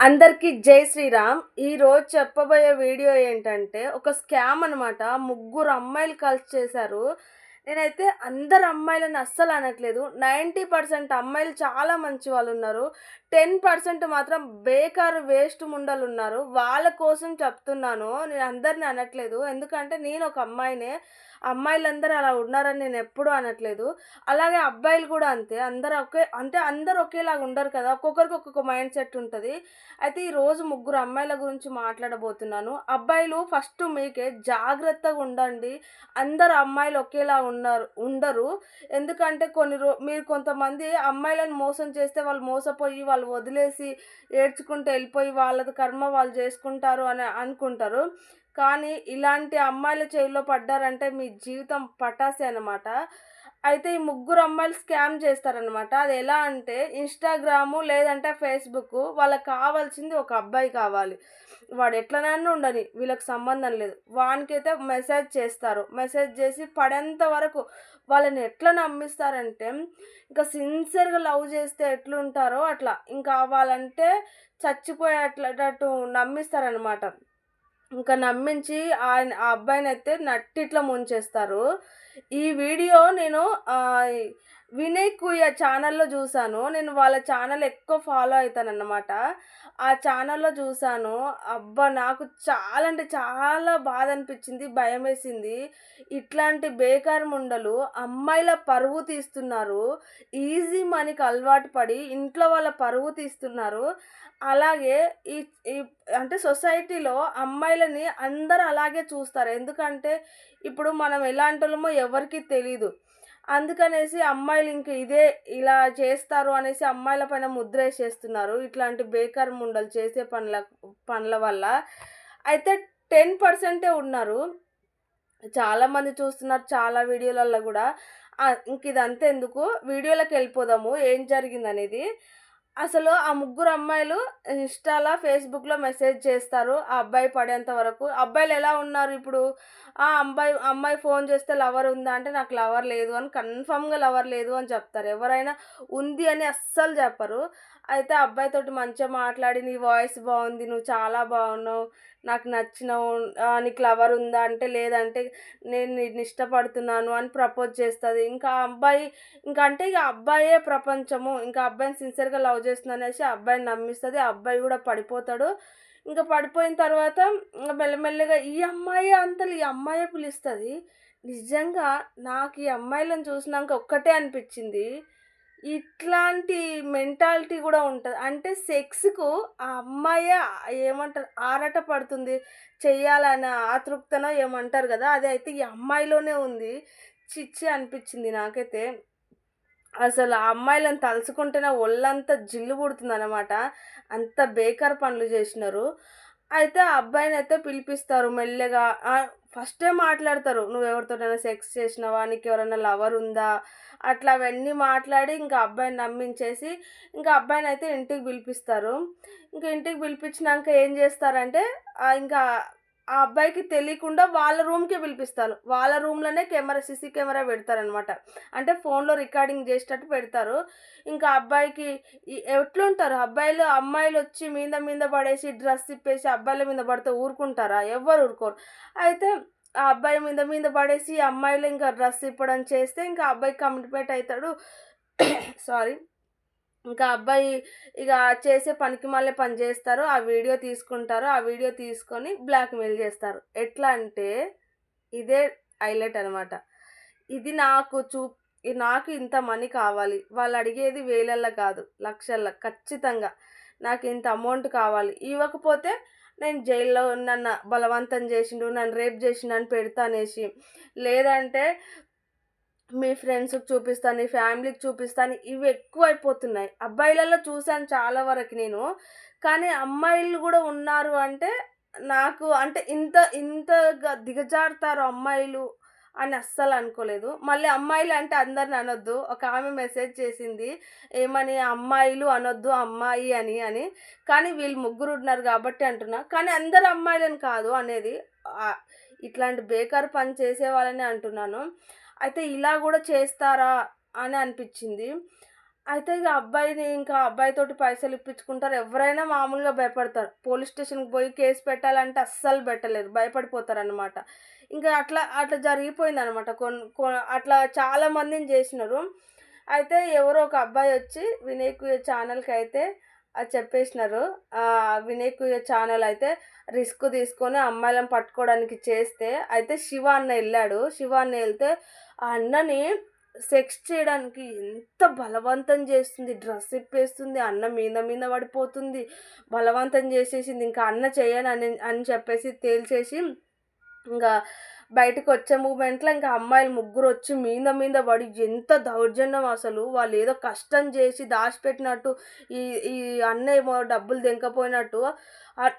అందరికీ జై శ్రీరామ్. ఈరోజు చెప్పబోయే వీడియో ఏంటంటే ఒక స్కామ్ అనమాట ముగ్గురు అమ్మాయిలు కలిసి చేశారు. నేనైతే అందరు అమ్మాయిలను అస్సలు అనట్లేదు. నైంటీ పర్సెంట్ అమ్మాయిలు చాలా మంచి వాళ్ళు ఉన్నారు. టెన్ పర్సెంట్ మాత్రం బేకారు వేస్ట్ ముండలు ఉన్నారు. వాళ్ళ కోసం చెప్తున్నాను. నేను అందరిని అనట్లేదు. ఎందుకంటే నేను ఒక అమ్మాయినే. అమ్మాయిలందరూ అలా ఉన్నారని నేను ఎప్పుడూ అనట్లేదు. అలాగే అబ్బాయిలు కూడా అంతే. అందరూ ఒకే అంటే అందరు ఒకేలాగా ఉండరు కదా. ఒక్కొక్కరికి ఒక్కొక్క మైండ్ సెట్ ఉంటుంది. అయితే ఈరోజు ముగ్గురు అమ్మాయిల గురించి మాట్లాడబోతున్నాను. అబ్బాయిలు ఫస్ట్ మీకే జాగ్రత్తగా ఉండండి. అందరు అమ్మాయిలు ఒకేలా ఉన్నారు ఉండరు. ఎందుకంటే కొన్ని రో మీరు కొంతమంది అమ్మాయిలను మోసం చేస్తే వాళ్ళు మోసపోయి వాళ్ళు వదిలేసి ఏడ్చుకుంటూ వెళ్ళిపోయి వాళ్ళది కర్మ వాళ్ళు చేసుకుంటారు అని అనుకుంటారు. కానీ ఇలాంటి అమ్మాయిల చేతిలో పడ్డారంటే మీ జీవితం పటాసే అనమాట అయితే ఈ ముగ్గురు అమ్మాయిలు స్కామ్ చేస్తారనమాట అది ఎలా అంటే ఇన్స్టాగ్రాము లేదంటే ఫేస్బుక్ వాళ్ళకి కావాల్సింది ఒక అబ్బాయి కావాలి. వాడు ఎట్లనైనా ఉండని వీళ్ళకి సంబంధం లేదు. వానికైతే మెసేజ్ చేస్తారు. మెసేజ్ చేసి పడేంత వరకు వాళ్ళని ఎట్లా నమ్మిస్తారంటే ఇంకా సిన్సియర్గా లవ్ చేస్తే ఎట్లుంటారో అట్లా. ఇంకా వాళ్ళంటే చచ్చిపోయేటట్టు నమ్మిస్తారనమాట ఇంకా నమ్మించి ఆయన ఆ అబ్బాయిని అయితే నట్టిట్లా ముంచేస్తారు. ఈ వీడియో నేను వినయ్ కుయ ఛానల్లో చూశాను. నేను వాళ్ళ ఛానల్ ఎక్కువ ఫాలో అవుతాను అన్నమాట ఆ ఛానల్లో చూశాను. అబ్బా నాకు చాలా అంటే చాలా బాధ అనిపించింది భయం వేసింది ఇట్లాంటి బేకార్ ముండలు అమ్మాయిల పరువు తీస్తున్నారు. ఈజీ మనీకి అలవాటు పడి ఇంట్లో వాళ్ళ పరువు తీస్తున్నారు. అలాగే ఈ అంటే సొసైటీలో అమ్మాయిలని అందరూ అలాగే చూస్తారు. ఎందుకంటే ఇప్పుడు మనం ఎలాంటి వాళ్ళమో ఎవరికి తెలీదు. అందుకనేసి అమ్మాయిలు ఇంక ఇదే ఇలా చేస్తారు అనేసి అమ్మాయిల పైన ముద్ర వేసేస్తున్నారు. ఇట్లాంటి బేకార్ ముండలు చేసే పనుల పనుల వల్ల అయితే టెన్ పర్సెంటే ఉన్నారు. చాలామంది చూస్తున్నారు చాలా వీడియోలలో కూడా. ఇంక ఇదంతా ఎందుకు? వీడియోలోకి వెళ్ళిపోదాము ఏం జరిగింది అనేది అసలు ఆ ముగ్గురు అమ్మాయిలు ఇన్స్టాలో ఫేస్బుక్లో మెసేజ్ చేస్తారు ఆ అబ్బాయి పడేంత వరకు. అబ్బాయిలు ఎలా ఉన్నారు ఇప్పుడు? ఆ అబ్బాయి అమ్మాయి ఫోన్ చేస్తే లవర్ ఉందా? అంటే నాకు లవర్ లేదు అని కన్ఫామ్గా లవర్ లేదు అని చెప్తారు. ఎవరైనా ఉంది అని అస్సలు చెప్పరు. అయితే అబ్బాయితోటి మంచిగా మాట్లాడి నీ వాయిస్ బాగుంది నువ్వు చాలా బాగున్నావు నాకు నచ్చినావు నీకు లవర్ ఉందా అంటే లేదంటే నేను నిన్ను ఇష్టపడుతున్నాను అని ప్రపోజ్ చేస్తుంది. ఇంకా అబ్బాయి ఇంకా అంటే ఇక అబ్బాయే ప్రపంచము. ఇంకా అబ్బాయిని సిన్సియర్గా లవ్ చేస్తున్నాను అనేసి అబ్బాయిని నమ్మిస్తుంది. ఆ అబ్బాయి కూడా పడిపోతాడు. ఇంకా పడిపోయిన తర్వాత మెల్లమెల్లగా ఈ అమ్మాయి అంతలు ఈ అమ్మాయే పిలుస్తుంది. నిజంగా నాకు ఈ అమ్మాయిలను చూసినాక ఒక్కటే అనిపించింది. ఇట్లాంటి మెంటాలిటీ కూడా ఉంటుంది. అంటే సెక్స్కు ఆ అమ్మాయి ఏమంటారు? ఆరాట పడుతుంది. చెయ్యాలనే ఆతృప్తనో ఏమంటారు కదా అది అయితే ఈ అమ్మాయిలోనే ఉంది. చిచ్చి అనిపించింది నాకైతే. అసలు ఆ అమ్మాయిలను తలుచుకుంటేనే ఒళ్ళంతా జిల్లు పుడుతుంది అనమాట అంత బేకార్ పనులు చేసినారు. అయితే ఆ అబ్బాయిని అయితే పిలిపిస్తారు మెల్లగా. ఫస్టే మాట్లాడతారు. నువ్వు ఎవరితోనైనా సెక్స్ చేసినావా? నీకు ఎవరైనా లవర్ ఉందా? అట్లా అవన్నీ మాట్లాడి ఇంకా అబ్బాయిని నమ్మించేసి ఇంకా అబ్బాయిని అయితే ఇంటికి పిలిపిస్తారు. ఇంకా ఇంటికి పిలిపించినాక ఏం చేస్తారంటే ఇంకా ఆ అబ్బాయికి తెలియకుండా వాళ్ళ రూమ్కి పిలిపిస్తారు. వాళ్ళ రూమ్లోనే కెమెరా సీసీ కెమెరా పెడతారనమాట అంటే ఫోన్లో రికార్డింగ్ చేసేటట్టు పెడతారు. ఇంకా అబ్బాయికి ఎట్లుంటారు? అబ్బాయిలు అమ్మాయిలు వచ్చి మీద మీద పడేసి డ్రెస్ ఇప్పేసి అబ్బాయిల మీద పడితే ఊరుకుంటారా? ఎవరు ఊరుకోరు. అయితే ఆ అబ్బాయి మీద మీద పడేసి అమ్మాయిలు ఇంకా డ్రెస్ ఇప్పడం చేస్తే ఇంకా అబ్బాయి కమిట్మెంట్ అవుతాడు. సారీ. ఇంకా అబ్బాయి ఇక చేసే పనికి మళ్ళీ పని చేస్తారు ఆ వీడియో తీసుకుంటారు ఆ వీడియో తీసుకొని బ్లాక్మెయిల్ చేస్తారు. ఎట్లా అంటే ఇదే హైలైట్ అనమాట ఇది నాకు చూ నాకు ఇంత మనీ కావాలి. వాళ్ళు అడిగేది వేలల్లో కాదు లక్షల్లో ఖచ్చితంగా. నాకు ఇంత అమౌంట్ కావాలి. ఇవ్వకపోతే నేను జైల్లో నన్ను బలవంతం చేసిండు నన్ను రేప్ చేసిండు అని పెడతా అనేసి లేదంటే మీ ఫ్రెండ్స్కి చూపిస్తాను ఫ్యామిలీకి చూపిస్తాను ఇవి ఎక్కువ అయిపోతున్నాయి అబ్బాయిలలో చూశాను చాలా వరకు నేను. కానీ అమ్మాయిలు కూడా ఉన్నారు అంటే నాకు అంటే ఇంత ఇంతగా దిగజారుతారు అమ్మాయిలు అని అస్సలు అనుకోలేదు. మళ్ళీ అమ్మాయిలు అంటే అందరిని అనొద్దు. ఒక ఆమె మెసేజ్ చేసింది ఏమని అమ్మాయిలు అనొద్దు అమ్మాయి అని అని. కానీ వీళ్ళు ముగ్గురు ఉన్నారు కాబట్టి అంటున్నా. కానీ అందరు అమ్మాయిలని కాదు అనేది ఇట్లాంటి బేకార్ పని చేసే వాళ్ళని అంటున్నాను. అయితే ఇలా కూడా చేస్తారా అని అనిపించింది. అయితే ఇక అబ్బాయిని ఇంకా అబ్బాయితోటి పైసలు ఇప్పించుకుంటారు. ఎవరైనా మామూలుగా భయపడతారు. పోలీస్ స్టేషన్కి పోయి కేసు పెట్టాలంటే అస్సలు పెట్టలేరు. భయపడిపోతారు అనమాట ఇంకా అట్లా అట్లా జరిగిపోయింది అనమాట కొన్ని అట్లా చాలా మందిని చేసినారు. అయితే ఎవరో ఒక అబ్బాయి వచ్చి వినయ్ ఛానల్కి అయితే అది చెప్పేసినారు. వినయ్ ఛానల్ అయితే రిస్క్ తీసుకొని అమ్మాయిలను పట్టుకోవడానికి చేస్తే అయితే శివ అన్న వెళ్ళాడు. శివ అన్న వెళ్తే ఆ అన్నని సెక్స్ చేయడానికి ఎంత బలవంతం చేస్తుంది డ్రెస్ ఇప్పేస్తుంది అన్న మీద మీద పడిపోతుంది బలవంతం చేసేసింది ఇంకా అన్న చేయను అని అని చెప్పేసి తేల్చేసి ఇంకా బయటకు వచ్చే మూమెంట్లో ఇంకా అమ్మాయిలు ముగ్గురు వచ్చి మీద మీద పడి ఎంత దౌర్జన్యం అసలు. వాళ్ళు ఏదో కష్టం చేసి దాచిపెట్టినట్టు ఈ ఈ అన్న ఏమో డబ్బులు దెంకపోయినట్టు.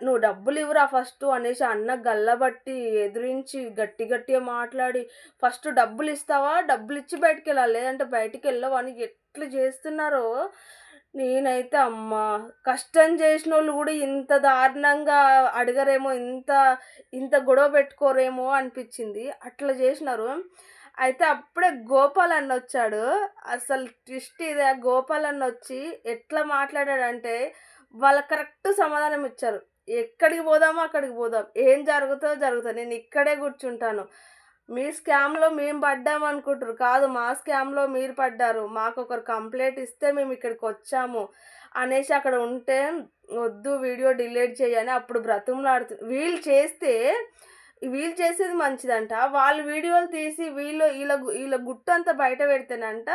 నువ్వు డబ్బులు ఇవ్వరా ఫస్ట్ అనేసి అన్న గల్లబట్టి ఎదిరించి గట్టి గట్టిగా మాట్లాడి ఫస్ట్ డబ్బులు ఇస్తావా డబ్బులు ఇచ్చి బయటికి వెళ్ళాలి లేదంటే బయటికి వెళ్ళవు అని ఎట్లా చేస్తున్నారో? నేనైతే అమ్మ! కష్టం చేసిన వాళ్ళు కూడా ఇంత దారుణంగా అడగరేమో ఇంత ఇంత గొడవ పెట్టుకోరేమో అనిపించింది. అట్లా చేసినారు. అయితే అప్పుడే గోపాల్ అన్న వచ్చాడు. అసలు ట్విస్ట్ ఇదే. గోపాల్ అన్న వచ్చి ఎట్లా మాట్లాడాడంటే వాళ్ళ కరెక్ట్ సమాధానం ఇచ్చారు. ఎక్కడికి పోదామో అక్కడికి పోదాం. ఏం జరుగుతుందో జరుగుతుంది. నేను ఇక్కడే కూర్చుంటాను. మీ స్కామ్లో మేము పడ్డాము అనుకుంటారు కాదు మా స్కామ్లో మీరు పడ్డారు. మాకు ఒకరు కంప్లైంట్ ఇస్తే మేము ఇక్కడికి వచ్చాము అనేసి అక్కడ ఉంటే వద్దు వీడియో డిలీట్ చేయని అప్పుడు బ్రతుములాడుతు వీళ్ళు చేస్తే వీళ్ళు చేసేది మంచిదంట. వాళ్ళు వీడియోలు తీసి వీళ్ళు వీళ్ళ వీళ్ళ గుట్టంతా బయట పెడితేనంట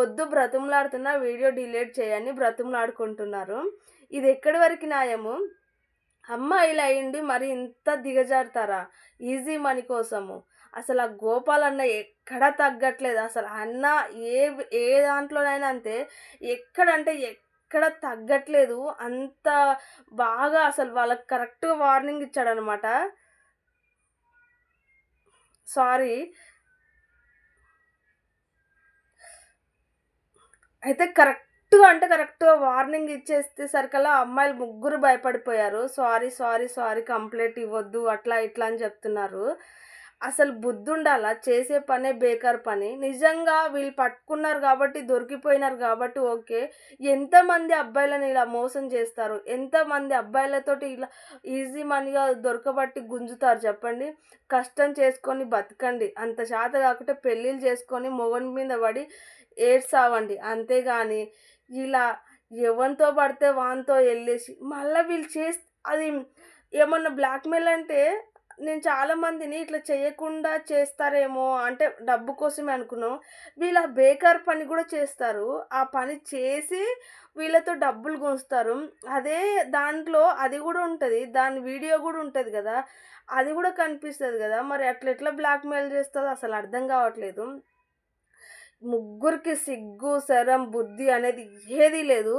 వద్దు బ్రతుములాడుతున్నా వీడియో డిలీట్ చేయని బ్రతుములాడుకుంటున్నారు ఇది ఎక్కడి వరకు న్యాయము? అమ్మాయిలు అయ్యండి మరి ఇంత దిగజారుతారా? ఈజీ మనీ కోసము. అసలు ఆ గోపాల్ అన్న ఎక్కడ తగ్గట్లేదు. అసలు అన్న ఏ ఏ దాంట్లోనైనా అంతే ఎక్కడంటే ఎక్కడ తగ్గట్లేదు. అంత బాగా అసలు వాళ్ళకి కరెక్ట్గా వార్నింగ్ ఇచ్చాడనమాట. సారీ. అయితే కరెక్ట్గా అంటే కరెక్ట్గా వార్నింగ్ ఇచ్చేస్తే సరికల్లా అమ్మాయిలు ముగ్గురు భయపడిపోయారు. సారీ సారీ సారీ కంప్లైంట్ ఇవ్వద్దు అట్లా ఇట్లా అని చెప్తున్నారు. అసలు బుద్ధుండాలా? చేసే పనే బేకార్ పని. నిజంగా వీళ్ళు పట్టుకున్నారు కాబట్టి దొరికిపోయినారు కాబట్టి ఓకే. ఎంతమంది అబ్బాయిలను ఇలా మోసం చేస్తారు? ఎంతమంది అబ్బాయిలతోటి ఇలా ఈజీ మనీగా దొరకబట్టి గుంజుతారు చెప్పండి? కష్టం చేసుకొని బతకండి. అంత శాత కాకుంటే పెళ్ళిళ్ళు చేసుకొని మొగని మీద పడి ఏడ్సావండి అంతేగాని ఇలా ఎవరితో పడితే వానితో వెళ్ళేసి మళ్ళీ వీళ్ళు చేస్తే అది ఏమన్నా బ్లాక్మెయిల్ అంటే నేను చాలామందిని ఇట్లా చేయకుండా చేస్తారేమో అంటే డబ్బు కోసమే అనుకున్నాం. వీళ్ళ బేకార్ పని కూడా చేస్తారు. ఆ పని చేసి వీళ్ళతో డబ్బులు గుంచుతారు అదే దాంట్లో అది కూడా ఉంటుంది. దాని వీడియో కూడా ఉంటుంది కదా. అది కూడా కనిపిస్తుంది కదా. మరి అట్లా ఎట్లా బ్లాక్మెయిల్ చేస్తుందో అసలు అర్థం కావట్లేదు. ముగ్గురికి సిగ్గు శరం బుద్ధి అనేది ఏదీ లేదు.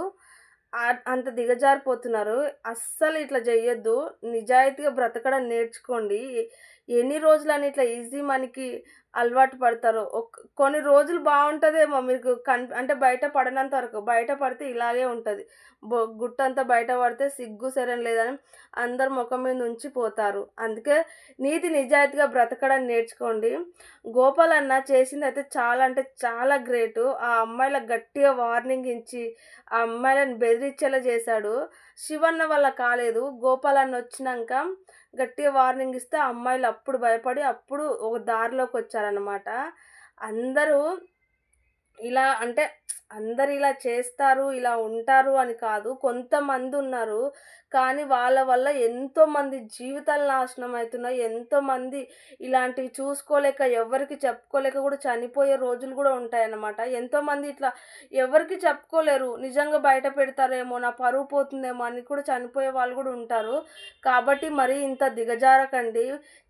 అంత దిగజారిపోతున్నారు. అస్సలు ఇట్లా చేయొద్దు నిజాయితీగా బ్రతకడం నేర్చుకోండి. ఎన్ని రోజులని ఇట్లా ఈజీ మనకి అలవాటు పడతారు. కొన్ని రోజులు బాగుంటుందేమో మీకు కన్ అంటే బయట పడనంత వరకు. బయట పడితే ఇలాగే ఉంటుంది. బొ గుట్టంతా బయట పడితే సిగ్గు సరైన లేదని అందరు ముఖం మీద ఉంచిపోతారు అందుకే నీతి నిజాయితీగా బ్రతకడం నేర్చుకోండి. గోపాల్ అన్న చేసింది అయితే చాలా అంటే చాలా గ్రేటు. ఆ అమ్మాయిలకు గట్టిగా వార్నింగ్ ఇచ్చి ఆ అమ్మాయిలను బెదిరించేలా చేశాడు. శివన్న వల్ల కాలేదు. గోపాల్ అన్న వచ్చినాక గట్టిగా వార్నింగ్ ఇస్తే అమ్మాయిలు అప్పుడు భయపడి అప్పుడు ఒక దారిలోకి వచ్చారనమాట అందరూ ఇలా అంటే అందరు ఇలా చేస్తారు ఇలా ఉంటారు అని కాదు. కొంతమంది ఉన్నారు కానీ వాళ్ళ వల్ల ఎంతోమంది జీవితాలు నాశనం అవుతున్నాయి ఎంతోమంది ఇలాంటివి చూసుకోలేక ఎవరికి చెప్పుకోలేక కూడా చనిపోయే రోజులు కూడా ఉంటాయన్నమాట. ఎంతోమంది ఇట్లా ఎవరికి చెప్పుకోలేరు నిజంగా బయట పెడతారేమో నా పరువు పోతుందేమో అని కూడా చనిపోయే వాళ్ళు కూడా ఉంటారు. కాబట్టి మరి ఇంత దిగజారకండి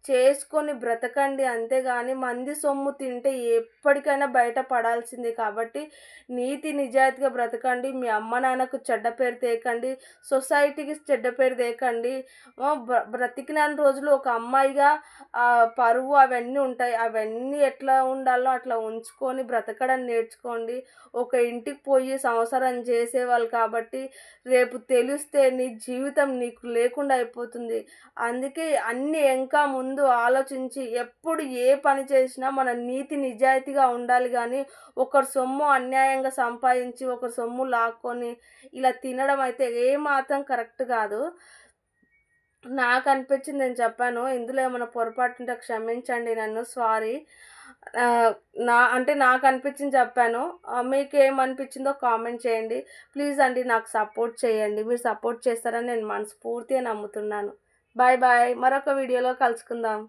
చేసుకొని బ్రతకండి అంతేగాని మంది సొమ్ము తింటే ఎప్పటికైనా బయట పడాల్సిందే. కాబట్టి నీతి నిజాయితీగా బ్రతకండి. మీ అమ్మ నాన్నకు చెడ్డ పేరు తేకండి. సొసైటీకి చెడ్డ పేరు తేకండి. బ్రతికిన రోజులు ఒక అమ్మాయిగా పరువు అవన్నీ ఉంటాయి. అవన్నీ ఎట్లా ఉండాలో అట్లా ఉంచుకొని బ్రతకడం నేర్చుకోండి. ఒక ఇంటికి పోయి సంవత్సరం చేసేవాళ్ళు కాబట్టి రేపు తెలిస్తే నీ జీవితం నీకు లేకుండా అయిపోతుంది. అందుకే అన్ని ఇంకా ముందు ఆలోచించి ఎప్పుడు ఏ పని చేసినా మన నీతి నిజాయితీగా ఉండాలి కానీ ఒకరి సొమ్ము అన్యాయంగా సంపాదించి ఒక సొమ్ము లాక్కొని ఇలా తినడం అయితే ఏమాత్రం కరెక్ట్ కాదు. నాకు అనిపించింది నేను చెప్పాను ఇందులో ఏమైనా పొరపాటు ఉంటే క్షమించండి నన్ను సారీ. నా అంటే నాకు అనిపించింది చెప్పాను. మీకు ఏమనిపించిందో కామెంట్ చేయండి. ప్లీజ్ అండి నాకు సపోర్ట్ చేయండి. మీరు సపోర్ట్ చేస్తారని నేను మనస్ఫూర్తిగా నమ్ముతున్నాను. Bye bye. మరొక వీడియోలో కలుసుకుందాం.